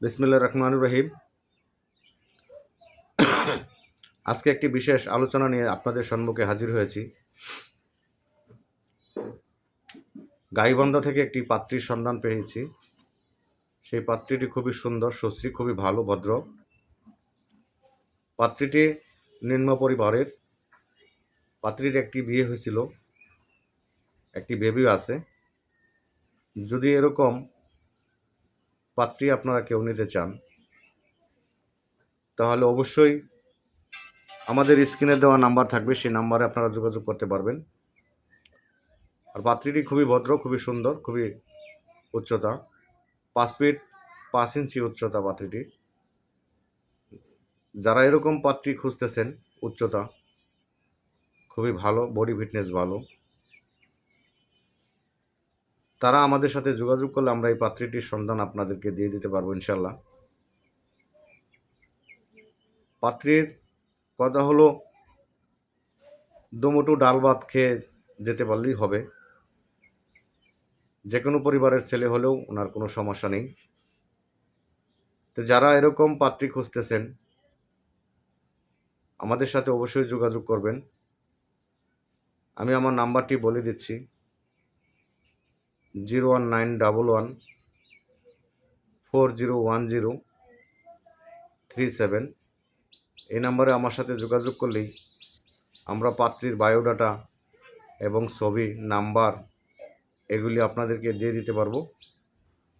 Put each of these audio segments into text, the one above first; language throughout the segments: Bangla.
বিসমিল্লা রহমানুর রহিম। আজকে একটি বিশেষ আলোচনা নিয়ে আপনাদের সম্মুখে হাজির হয়েছি। গাইবান্ধা থেকে একটি পাত্রীর সন্ধান পেয়েছি। সেই পাত্রীটি খুবই সুন্দর সুশ্রী খুবই ভালো, ভদ্র। পাত্রীটি নিম্ন পরিবারের। পাত্রীর একটি বিয়ে হয়েছিল। একটি বেবিও আছে। যদি এরকম পাত্রী আপনারা কেউ নিতে চান, তাহলে অবশ্যই আমাদের স্ক্রিনে দেওয়া নাম্বার থাকবে, সেই নাম্বারে আপনারা যোগাযোগ করতে পারবেন। আর পাত্রীটি খুবই ভদ্র, খুবই সুন্দর, খুবই উচ্চতা, পাঁচ ফিট পাঁচ ইঞ্চি উচ্চতা পাত্রীটি। যারা এরকম পাত্রী খুঁজতেছেন, উচ্চতা, খুবই ভালো, বডি ফিটনেস ভালো তারা আমাদের সাথে যোগাযোগ করলে আমরা এই পাত্রীটির সন্ধান আপনাদেরকে দিয়ে দিতে পারব ইনশাল্লাহ পাত্রীর কথা হলো দুমুটো ডাল ভাত খেয়ে যেতে পারলেই হবে। যে কোনো পরিবারের ছেলে হলেও ওনার কোনো সমস্যা নেই। তো যারা এরকম পাত্রী খুঁজতেছেন, আমাদের সাথে অবশ্যই যোগাযোগ করবেন। আমি আমার নাম্বারটি বলে দিচ্ছি। Zero one nine double one four zero one zero three seven. এই নাম্বারে আমার সাথে যোগাযোগ করলেই আমরা পাত্রীর বায়োডাটা এবং ছবি, নাম্বার এগুলি আপনাদেরকে দিয়ে দিতে পারব।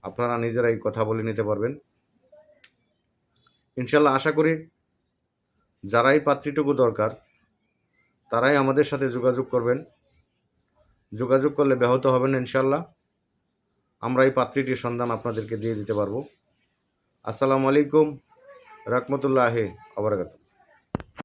আপনারা নিজেরাই কথা বলে নিতে পারবেন। ইনশাল্লাহ আশা করি যারাই পাত্রীটুকু দরকার, তারাই আমাদের সাথে যোগাযোগ করবেন। যোগাযোগ করলে ব্যাহত হবেন ইনশাল্লাহ। আমরা এই পাত্রীটির সন্ধান আপনাদেরকে দিয়ে দিতে পারব। আসসালামু আলাইকুম রহমতুল্লাহ আবরাকাত